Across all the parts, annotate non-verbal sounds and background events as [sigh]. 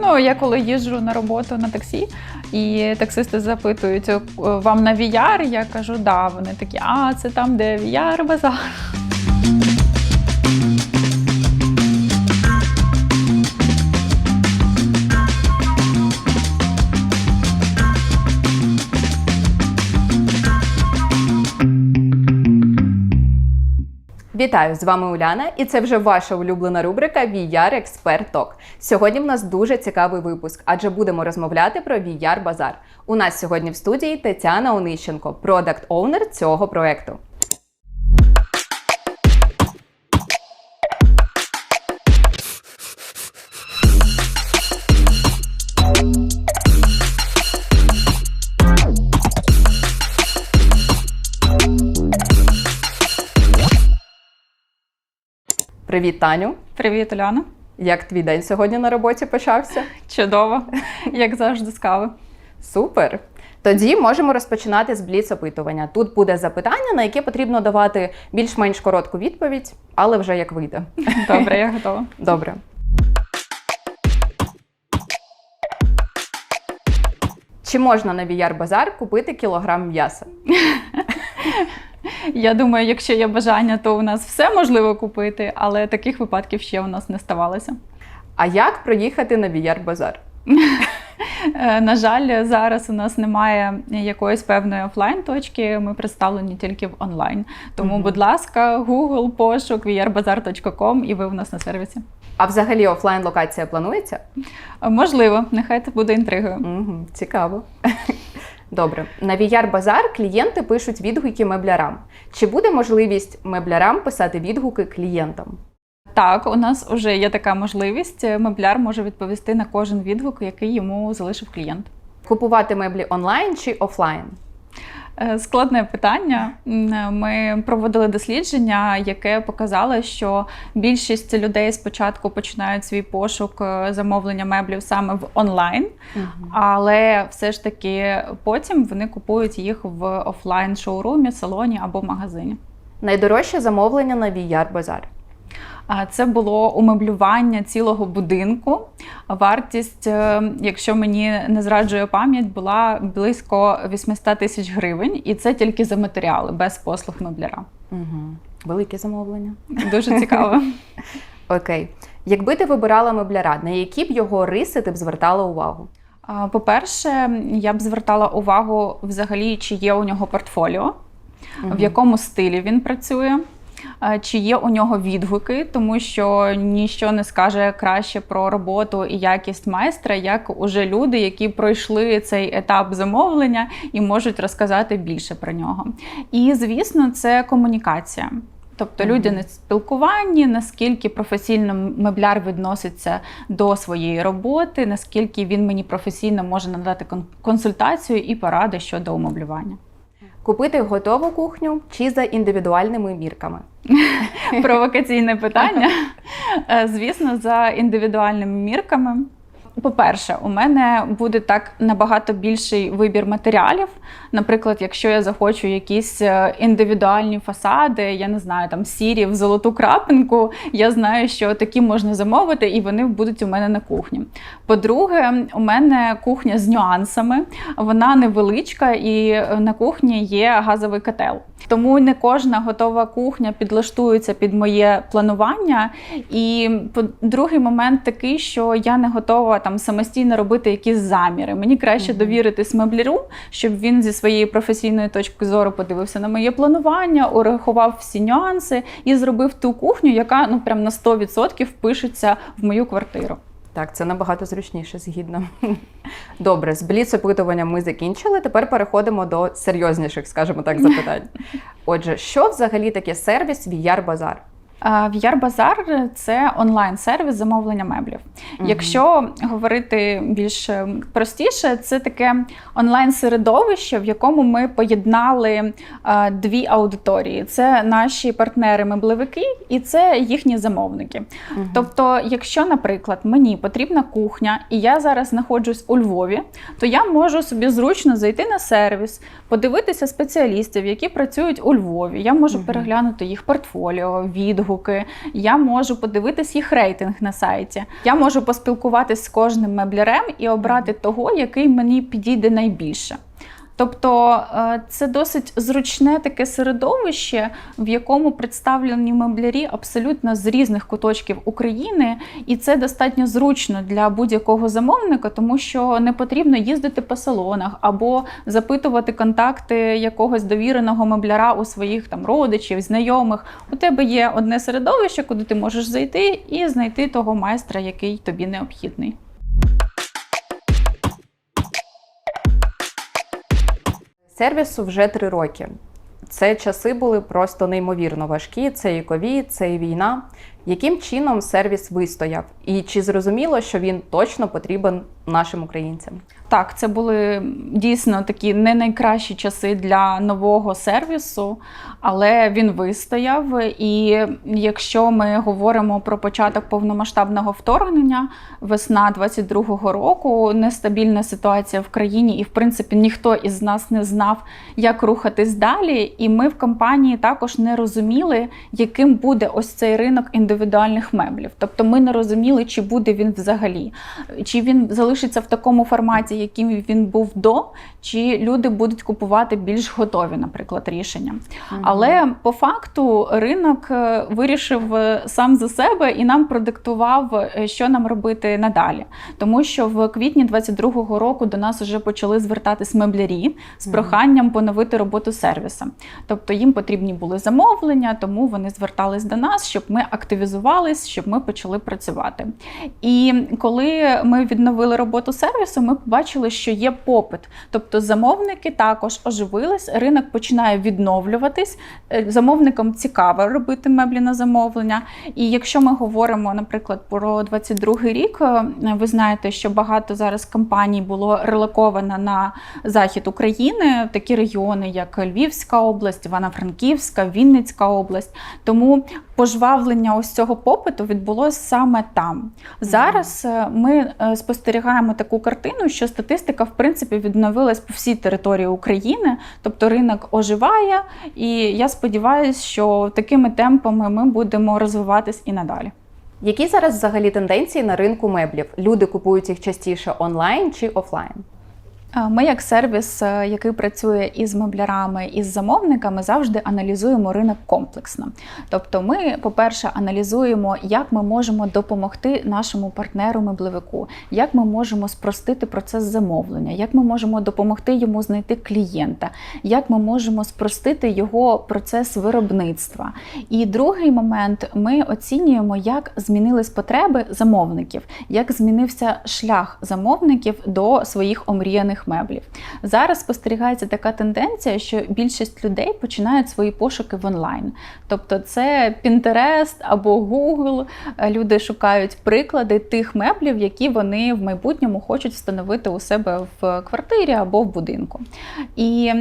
Ну, я коли їжджу на роботу на таксі, і таксисти запитують, вам на VR? Я кажу, да. Вони такі, а це там, де VR базар. Вітаю! З вами Уляна, і це вже ваша улюблена рубрика VR Expert Talk. Сьогодні в нас дуже цікавий випуск, адже будемо розмовляти про VR Базар. У нас сьогодні в студії Тетяна Онищенко, продакт оунер цього проекту. Привіт, Таню! Привіт, Уляна. Як твій день сьогодні на роботі почався? Чудово, [laughs] як завжди, з кави. Супер! Тоді можемо розпочинати з бліц опитування. Тут буде запитання, на яке потрібно давати більш-менш коротку відповідь, але вже як вийде. [laughs] Добре, я готова. Добре. Чи можна на VR базар купити кілограм м'яса? [laughs] Я думаю, якщо є бажання, то у нас все можливо купити, але таких випадків ще у нас не ставалося. А як проїхати на VR базар? Е, На жаль, зараз у нас немає якоїсь певної офлайн точки. Ми представлені тільки в онлайн. Тому, Мгм. будь ласка, Google, пошук, vrbazar.com і ви у нас на сервісі. А взагалі офлайн локація планується? Можливо, нехай це буде інтригою. Угу, цікаво. Добре, на VR базар клієнти пишуть відгуки меблярам. Чи буде можливість меблярам писати відгуки клієнтам? Так, у нас вже є така можливість. Мебляр може відповісти на кожен відгук, який йому залишив клієнт. Купувати меблі онлайн чи офлайн? Е, Складне питання. Ми проводили дослідження, яке показало, що більшість людей спочатку починають свій пошук е, замовлення меблів саме в онлайн, але все ж таки потім вони купують їх в офлайн шоурумі, салоні або магазині. Найдорожче замовлення на VR базар. Це було умеблювання цілого будинку. Вартість, е, якщо мені не зраджує пам'ять, була близько 800 тисяч гривень, і це тільки за матеріали, без послуг мебляра. Угу. Велике замовлення. Дуже цікаво. [laughs] Окей. Якби ти вибирала мебляра, на які б його риси ти б звертала увагу? По-перше, я б звертала увагу взагалі, чи є у нього портфоліо, в якому стилі він працює. Е, Чи є у нього відгуки, тому що ніщо не скаже краще про роботу і якість майстра, як уже люди, які пройшли цей етап замовлення і можуть розказати більше про нього. І звісно, це комунікація. Тобто Мгм. людяне спілкування, наскільки професійно мебляр відноситься до своєї роботи, наскільки він мені професійно може надати консультацію і поради щодо умоблювання. Купити готову кухню чи за індивідуальними мірками? [laughs] Провокаційне питання. Е, Звісно, за індивідуальними мірками. По-перше, у мене буде так набагато більший вибір матеріалів. Наприклад, якщо я захочу якісь е, індивідуальні фасади, я не знаю, там сірі в золоту крапинку, я знаю, що такі можна замовити, і вони будуть у мене на кухні. По-друге, у мене кухня з нюансами, вона невеличка, і е, на кухні є газовий котел. Тому не кожна готова кухня підлаштується під моє планування. І другий момент такий, що я не готова там самостійно робити якісь заміри. Мені краще Мгм. довіритись мебляру, щоб він зі своєї професійної точки зору подивився на моє планування, урахував всі нюанси і зробив ту кухню, яка ну прям на 100% впишеться в мою квартиру. Так, це набагато зручніше, згідно. Добре, з бліц опитуванням ми закінчили. Тепер переходимо до серйозніших, скажімо так, запитань. [laughs] Отже, що взагалі таке сервіс VR базар? Bazaar – це онлайн-сервіс замовлення меблів. Мгм. Якщо говорити більш е, простіше, це таке онлайн-середовище, в якому ми поєднали е, дві аудиторії: це наші партнери-меблевики і це їхні замовники. Мгм. Тобто, якщо, наприклад, мені потрібна кухня, і я зараз знаходжусь у Львові, то я можу собі зручно зайти на сервіс, подивитися спеціалістів, які працюють у Львові. Я можу Мгм. переглянути їх портфоліо, відгуки. Відгуки, я можу подивитись їх рейтинг на сайті. Я можу поспілкуватись з кожним меблярем і обрати того, який мені підійде найбільше. Тобто е, це досить зручне таке середовище, в якому представлені меблярі абсолютно з різних куточків України, і це достатньо зручно для будь-якого замовника, тому що не потрібно їздити по салонах або запитувати контакти якогось довіреного мебляра у своїх там родичів, знайомих. У тебе є одне середовище, куди ти можеш зайти і знайти того майстра, який тобі необхідний. Сервісу вже три роки. Це часи були просто неймовірно важкі. Це і ковід, це і війна. Яким чином сервіс вистояв? І чи зрозуміло, що він точно потрібен нашим українцям? Так, це були дійсно такі не найкращі часи для нового сервісу, але він вистояв. І якщо ми говоримо про початок повномасштабного вторгнення, весна 22-го року, нестабільна ситуація в країні, і в принципі ніхто із нас не знав, як рухатись далі. І ми в компанії також не розуміли, яким буде ось цей ринок індивідуальних меблів. Тобто ми не розуміли, чи буде він взагалі, чи він залишиться в такому форматі, яким він був до, чи люди будуть купувати більш готові, наприклад, рішення. Але по факту ринок е, вирішив е, сам за себе і нам продиктував, е, що нам робити надалі. Тому що в квітні 22-го року до нас вже почали звертатись меблярі з проханням поновити роботу сервіса. Тобто їм потрібні були замовлення, тому вони звертались до нас, щоб ми активізувались, щоб ми почали працювати. І коли ми відновили роботу сервісу, ми побачили, що є попит. Тобто замовники також оживились, ринок починає відновлюватись. Е, Замовникам цікаво робити меблі на замовлення. І якщо ми говоримо, наприклад, про 22-й рік, е, ви знаєте, що багато зараз компаній було релоковано на захід України, такі регіони, як Львівська область, Івано-Франківська, Вінницька область. Тому пожвавлення ось цього попиту відбулося саме там. Зараз е, ми е, спостерігаємо таку картину, що статистика в принципі відновилась по всій території України, тобто ринок оживає, і я сподіваюся, що такими темпами ми будемо розвиватись і надалі. Які зараз взагалі тенденції на ринку меблів? Люди купують їх частіше онлайн чи офлайн? Ми, як сервіс, е, який працює із меблярами і з замовниками, завжди аналізуємо ринок комплексно. Тобто, ми, по-перше, аналізуємо, як ми можемо допомогти нашому партнеру меблевику, як ми можемо спростити процес замовлення, як ми можемо допомогти йому знайти клієнта, як ми можемо спростити його процес виробництва. І другий момент ми оцінюємо, як змінились потреби замовників, як змінився шлях замовників до своїх омріяних меблів. Зараз спостерігається така тенденція, що більшість людей починають свої пошуки в онлайн. Тобто це Pinterest або Google. Люди шукають приклади тих меблів, які вони в майбутньому хочуть встановити у себе в квартирі або в будинку. І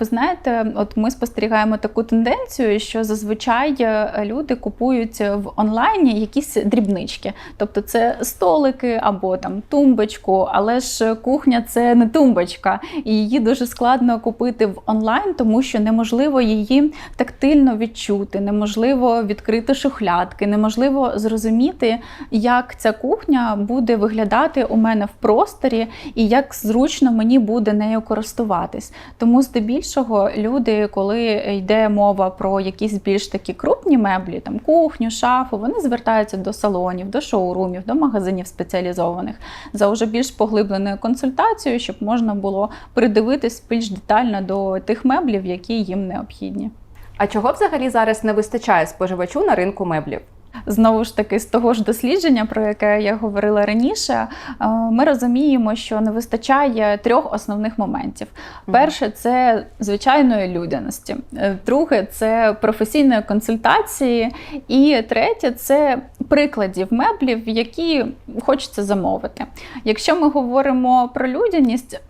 ви знаєте, от ми спостерігаємо таку тенденцію, що зазвичай е, люди купують в онлайні якісь дрібнички. Тобто це столики або там тумбочку, але ж кухня це не тумбочка, і її дуже складно купити в онлайн, тому що неможливо її тактильно відчути, неможливо відкрити шухлядки, неможливо зрозуміти, як ця кухня буде виглядати у мене в просторі і як зручно мені буде нею користуватись. Тому здебільшого люди, коли йде мова про якісь більш такі крупні меблі, там кухню, шафу, вони звертаються до салонів, до шоурумів, до магазинів спеціалізованих за вже більш поглибленою консультацією, щоб можна було придивитись більш детально до тих меблів, які їм необхідні. А чого взагалі зараз не вистачає споживачу на ринку меблів? Знову ж таки, з того ж дослідження, про яке я говорила раніше, е, ми розуміємо, що не вистачає трьох основних моментів. Перше це звичайної людяності, Е, друге це професійної консультації, і третє це прикладів меблів, які хочеться замовити. Якщо ми говоримо про людяність.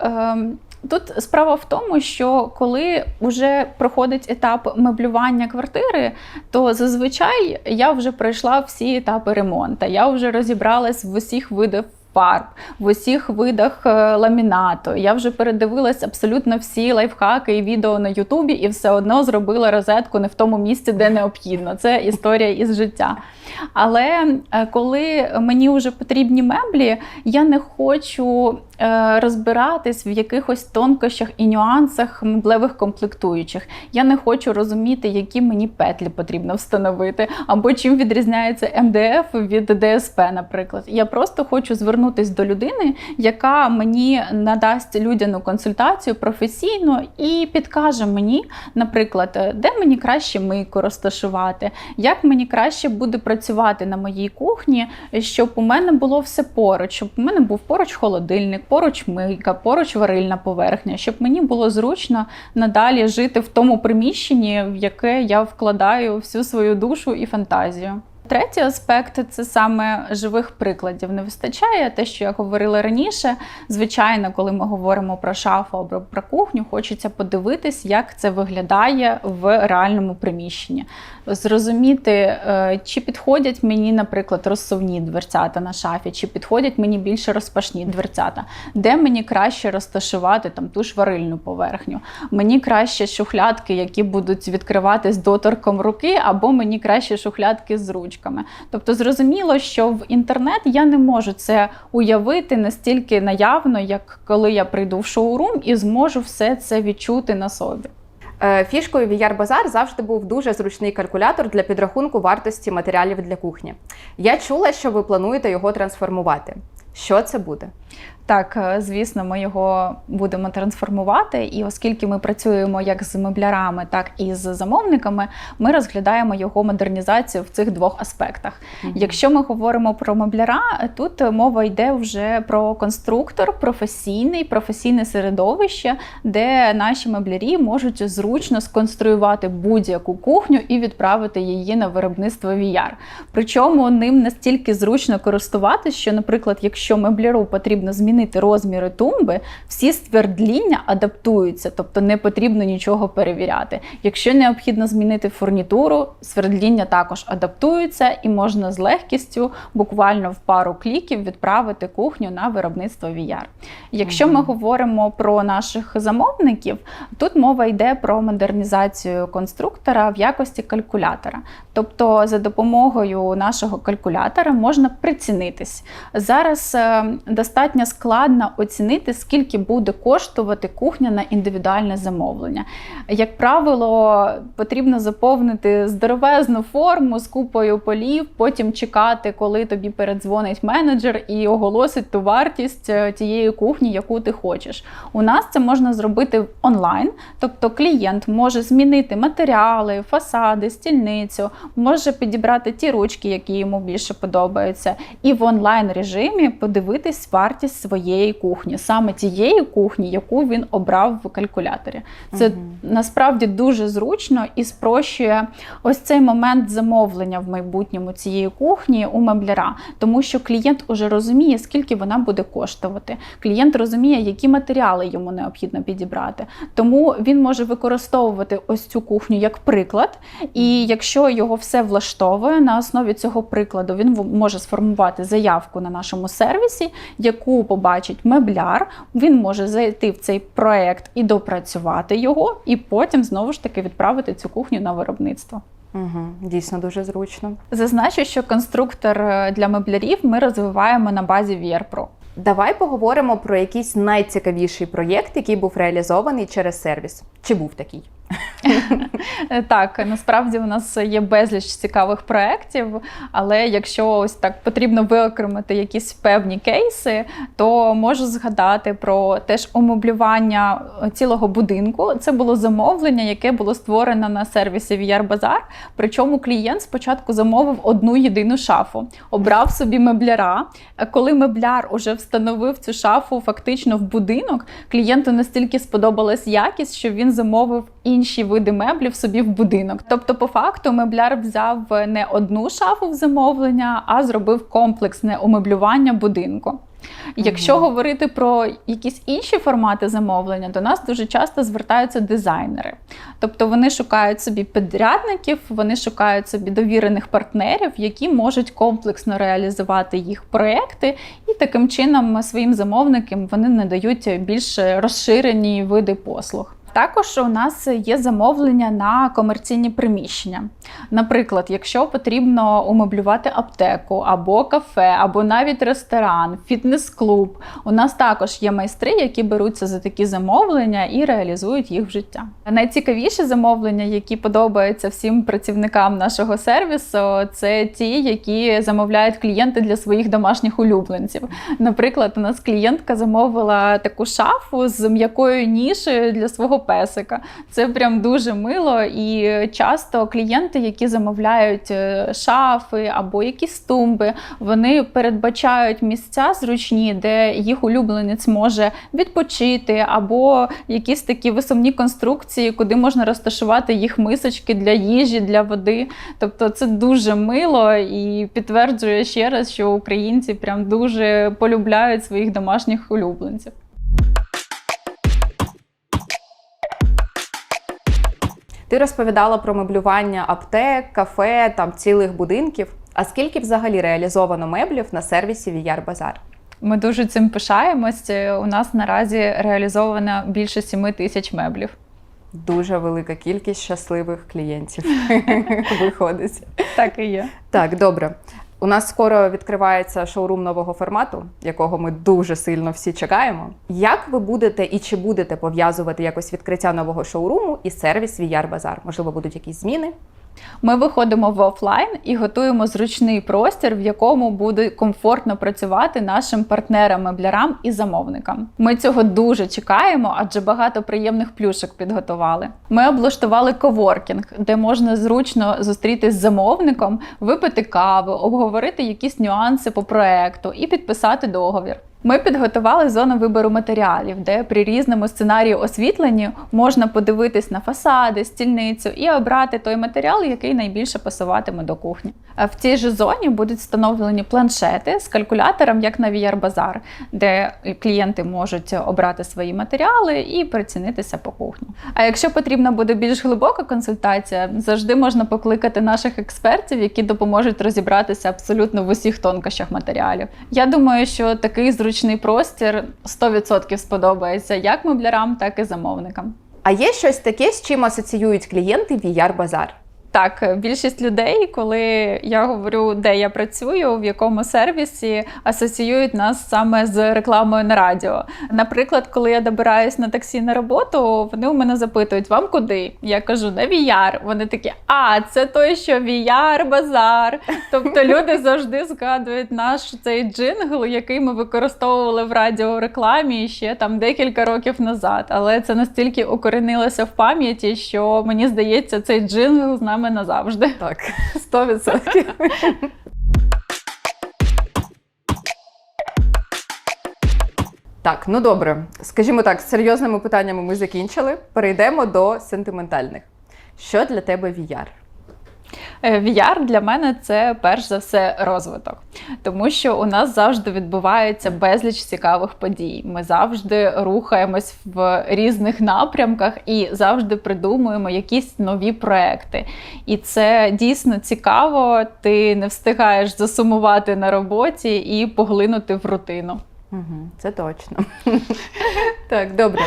Тут справа в тому, що коли вже проходить етап меблювання квартири, то зазвичай я вже пройшла всі етапи ремонту. Я вже розібралась в усіх видах фарб, в усіх видах е, ламінату. Я вже передивилась абсолютно всі лайфхаки і відео на Ютубі, і все одно зробила розетку не в тому місці, де необхідно. Це історія із життя. Але е, коли мені вже потрібні меблі, я не хочу е, розбиратись в якихось тонкощах і нюансах меблевих комплектуючих. Я не хочу розуміти, які мені петлі потрібно встановити, або чим відрізняється МДФ від ДСП, наприклад. Я просто хочу звернутися до людини, яка мені надасть людяну консультацію професійно і підкаже мені, наприклад, де мені краще мийку розташувати, як мені краще буде працювати на моїй кухні, щоб у мене було все поруч, щоб у мене був поруч холодильник, поруч мийка, поруч варильна поверхня, щоб мені було зручно надалі жити в тому приміщенні, в яке я вкладаю всю свою душу і фантазію. Третій аспект це саме живих прикладів. Не вистачає те, що я говорила раніше. Звичайно, коли ми говоримо про шафу або про кухню, хочеться подивитись, як це виглядає в реальному приміщенні. Зрозуміти, е, чи підходять мені, наприклад, розсувні дверцята на шафі, чи підходять мені більше розпашні дверцята, де мені краще розташувати там ту ж варильну поверхню. Мені краще шухлядки, які будуть відкриватись доторком руки, або мені краще шухлядки з ручками. Тобто, зрозуміло, що в інтернет я не можу це уявити настільки наявно, як коли я прийду в шоурум і зможу все це відчути на собі. Е, Фішкою VR Базар завжди був дуже зручний калькулятор для підрахунку вартості матеріалів для кухні. Я чула, що ви плануєте його трансформувати. Що це буде? Так, е, звісно, ми його будемо трансформувати, і оскільки ми працюємо як з меблярами, так і з замовниками, ми розглядаємо його модернізацію в цих двох аспектах. Мгм. Якщо ми говоримо про мебляра, тут мова йде вже про конструктор, професійний, професійне середовище, де наші меблярі можуть зручно сконструювати будь-яку кухню і відправити її на виробництво VR. Причому ним настільки зручно користуватися, що, наприклад, якщо мебляру потрібно змінити розміри тумби, всі ствердління адаптуються, тобто не потрібно нічого перевіряти. Якщо необхідно змінити фурнітуру, свердління також адаптуються і можна з легкістю, буквально в пару кліків, відправити кухню на виробництво VR. Якщо ми говоримо про наших замовників, тут мова йде про модернізацію конструктора в якості калькулятора. Тобто, за допомогою нашого калькулятора можна прицінитись. Зараз е, достатньо складно оцінити, скільки буде коштувати кухня на індивідуальне замовлення. Як правило, потрібно заповнити здоровезну форму з купою полів, потім чекати, коли тобі передзвонить менеджер і оголосить ту вартість е, тієї кухні, яку ти хочеш. У нас це можна зробити онлайн, тобто клієнт може змінити матеріали, фасади, стільницю, може підібрати ті ручки, які йому більше подобаються, і в онлайн режимі подивитись вартість своєї кухні, саме тієї кухні, яку він обрав в калькуляторі. Це Мгм. насправді дуже зручно і спрощує ось цей момент замовлення в майбутньому цієї кухні у мебляра, тому що клієнт уже розуміє, скільки вона буде коштувати. Клієнт розуміє, які матеріали йому необхідно підібрати. Тому він може використовувати ось цю кухню як приклад. І якщо його все влаштовує, на основі цього прикладу він може сформувати заявку на нашому сервісі, яку побачить мебляр. Він може зайти в цей проект і допрацювати його, і потім знову ж таки відправити цю кухню на виробництво. Угу. Дійсно дуже зручно. Зазначу, що конструктор е, для меблярів ми розвиваємо на базі VR Pro. Давай поговоримо про якийсь найцікавіший проєкт, який був реалізований через сервіс. Чи був такий? Е, [laughs] Так, насправді у нас є безліч цікавих проєктів, але якщо ось так потрібно виокремити якісь певні кейси, то можу згадати про теж омоблювання цілого будинку. Це було замовлення, яке було створено на сервісі VR Bazaar. Причому клієнт спочатку замовив одну єдину шафу, обрав собі мебляра. Е, Коли мебляр уже встановив цю шафу фактично в будинок, клієнту настільки сподобалась якість, що він замовив інші види меблів собі в будинок. Тобто, по факту, мебляр взяв не одну шафу в замовлення, а зробив комплексне умеблювання будинку. Якщо Мгм. говорити про якісь інші формати замовлення, до нас дуже часто звертаються дизайнери. Тобто вони шукають собі підрядників, вони шукають собі довірених партнерів, які можуть комплексно реалізувати їх проекти, і таким чином своїм замовникам вони надають більш розширені види послуг. Також у нас є замовлення на комерційні приміщення. Наприклад, якщо потрібно умеблювати аптеку або кафе, або навіть ресторан, фітнес-клуб, у нас також є майстри, які беруться за такі замовлення і реалізують їх в життя. Найцікавіші замовлення, які подобаються всім працівникам нашого сервісу, це ті, які замовляють клієнти для своїх домашніх улюбленців. Наприклад, у нас клієнтка замовила таку шафу з м'якою нішею для свого песика. Це прям дуже мило. І часто клієнти, які замовляють е, шафи або якісь тумби, вони передбачають місця зручні, де їх улюбленець може відпочити, або якісь такі висувні конструкції, куди можна розташувати їх мисочки для їжі, для води. Тобто це дуже мило і підтверджує ще раз, що українці прям дуже полюбляють своїх домашніх улюбленців. Ти розповідала про меблювання аптек, кафе, там цілих будинків. А скільки взагалі реалізовано меблів на сервісі VR Базар? Ми дуже цим пишаємось. У нас наразі реалізовано більше 7 тисяч меблів. Дуже велика кількість щасливих клієнтів [laughs] виходить. Так і є. Так, добре. У нас скоро відкривається шоурум нового формату, якого ми дуже сильно всі чекаємо. Як ви будете і чи будете пов'язувати якось відкриття нового шоуруму і сервіс VR Базар? Можливо, будуть якісь зміни? Ми виходимо в офлайн і готуємо зручний простір, в якому буде комфортно працювати нашим партнерам, меблярам і замовникам. Ми цього дуже чекаємо, адже багато приємних плюшок підготували. Ми облаштували коворкінг, де можна зручно зустрітись з замовником, випити каву, обговорити якісь нюанси по проекту і підписати договір. Ми підготували зону вибору матеріалів, де при різному сценарії освітленні можна подивитись на фасади, стільницю і обрати той матеріал, який найбільше пасуватиме до кухні. А В цій же зоні будуть встановлені планшети з калькулятором, як на VR Базар, де клієнти можуть обрати свої матеріали і прицінитися по кухні. А якщо потрібна буде більш глибока консультація, завжди можна покликати наших експертів, які допоможуть розібратися абсолютно в усіх тонкощах матеріалів. Я думаю, що такий зручний простір 100% сподобається як меблярам, так і замовникам. А є щось таке, з чим асоціюють клієнти VR Базар? Так, більшість людей, коли я говорю, де я працюю, в якому сервісі, асоціюють нас саме з рекламою на радіо. Наприклад, коли я добираюсь на таксі на роботу, вони у мене запитують, вам куди? Я кажу, на VR. Вони такі, а це той, що VR базар. Тобто люди завжди згадують наш цей джингл, який ми використовували в радіорекламі ще там декілька років назад. Але це настільки укоренилося в пам'яті, що мені здається, цей джингл з нами назавжди. Так, 100%. Так, ну добре. Скажімо так, з серйозними питаннями ми закінчили. Перейдемо до сентиментальних. Що для тебе VR? Е, VR для мене це перш за все розвиток, тому що у нас завжди відбувається безліч цікавих подій. Ми завжди рухаємось в різних напрямках і завжди придумуємо якісь нові проекти. І це дійсно цікаво. Ти не встигаєш засумувати на роботі і поглинути в рутину. Це точно. [laughs] так, добре.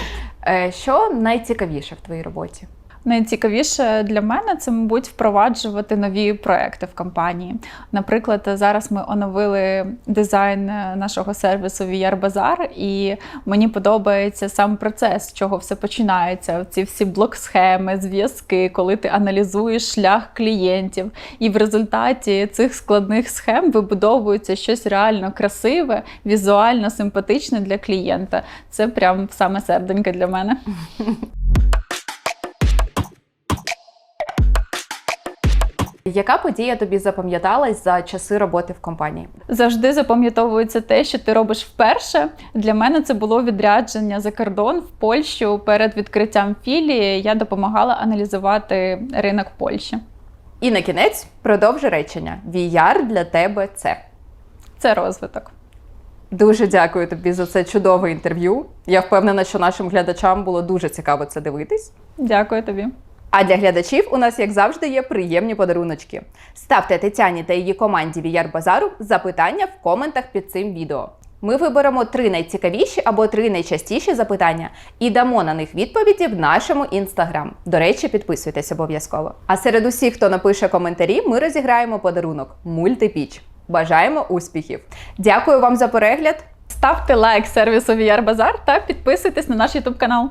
Е, Що найцікавіше в твоїй роботі? Найцікавіше для мене це, мабуть, впроваджувати нові проекти в компанії. Наприклад, зараз ми оновили дизайн нашого сервісу VR Базар, і мені подобається сам процес, з чого все починається. Ці всі блок-схеми, зв'язки, коли ти аналізуєш шлях клієнтів, і в результаті цих складних схем вибудовується щось реально красиве, візуально симпатичне для клієнта. Це прям саме серденьке для мене. [laughs] Яка подія тобі запам'яталась за часи роботи в компанії? Завжди запам'ятовується те, що ти робиш вперше. Для мене це було відрядження за кордон в Польщу перед відкриттям філії. Я допомагала аналізувати ринок Польщі. І на кінець продовжи речення. VR для тебе це. Це розвиток. Дуже дякую тобі за це чудове інтерв'ю. Я впевнена, що нашим глядачам було дуже цікаво це дивитись. Дякую тобі. А для глядачів у нас, як завжди, є приємні подаруночки. Ставте Тетяні та її команді VR Базару запитання в коментах під цим відео. Ми виберемо три найцікавіші або три найчастіші запитання і дамо на них відповіді в нашому інстаграм. До речі, підписуйтесь обов'язково. А серед усіх, хто напише коментарі, ми розіграємо подарунок мультипіч. Бажаємо успіхів! Дякую вам за перегляд. Ставте лайк сервісу VR Базар та підписуйтесь на наш YouTube канал.